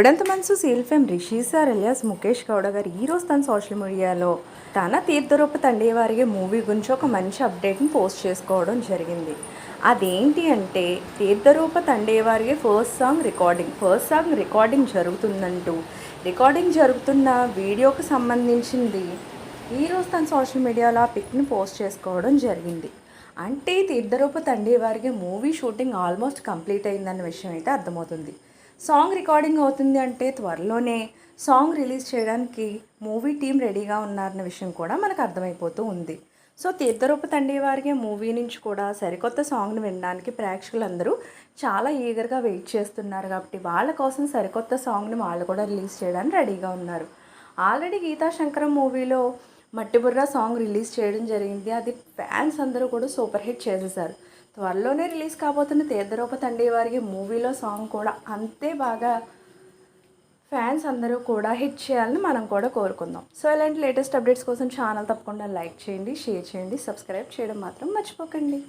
ఇప్పుడంత మనసు seal fame Rishi sir alias Mukesh Gowda గారు ఈ రోజు తన సోషల్ మీడియాలో తన తీర్థరూప తండేవారికి మూవీ గురించి ఒక మంచి అప్డేట్ని పోస్ట్ చేసుకోవడం జరిగింది. అదేంటి అంటే Theertharupa తండేవారికి first song recording first song recording జరుగుతుందంటూ recording జరుగుతున్న వీడియోకు సంబంధించింది ఈరోజు తన సోషల్ మీడియాలో ఆ పిక్ని పోస్ట్ చేసుకోవడం జరిగింది. అంటే తీర్థరూప తండ్రి వారికి మూవీ షూటింగ్ ఆల్మోస్ట్ కంప్లీట్ అయిందన్న విషయం అయితే అర్థమవుతుంది. సాంగ్ రికార్డింగ్ అవుతుంది అంటే త్వరలోనే సాంగ్ రిలీజ్ చేయడానికి మూవీ టీం రెడీగా ఉన్నారన్న విషయం కూడా మనకు అర్థమైపోతూ ఉంది. సో తీర్థరూప తండ్రి వారికి మూవీ నుంచి కూడా సరికొత్త సాంగ్ని వినడానికి ప్రేక్షకులందరూ చాలా ఈగర్గా వెయిట్ చేస్తున్నారు కాబట్టి వాళ్ళ కోసం సరికొత్త సాంగ్ని వాళ్ళు కూడా రిలీజ్ చేయడానికి రెడీగా ఉన్నారు. ఆల్రెడీ గీతా శంకరం మూవీలో మట్టిబుర్ర సాంగ్ రిలీజ్ చేయడం జరిగింది. అది ఫ్యాన్స్ అందరూ కూడా సూపర్ హిట్ చేసేసారు. త్వరలోనే రిలీజ్ కాబోతున్న తీర్థరూప తండ్రి వారికి మూవీలో సాంగ్ కూడా అంతే బాగా ఫ్యాన్స్ అందరూ కూడా హిట్ చేయాలని మనం కూడా కోరుకుందాం. సో ఇలాంటి లేటెస్ట్ అప్డేట్స్ కోసం ఛానల్ తప్పకుండా లైక్ చేయండి షేర్ చేయండి సబ్స్క్రైబ్ చేయడం మాత్రం మర్చిపోకండి.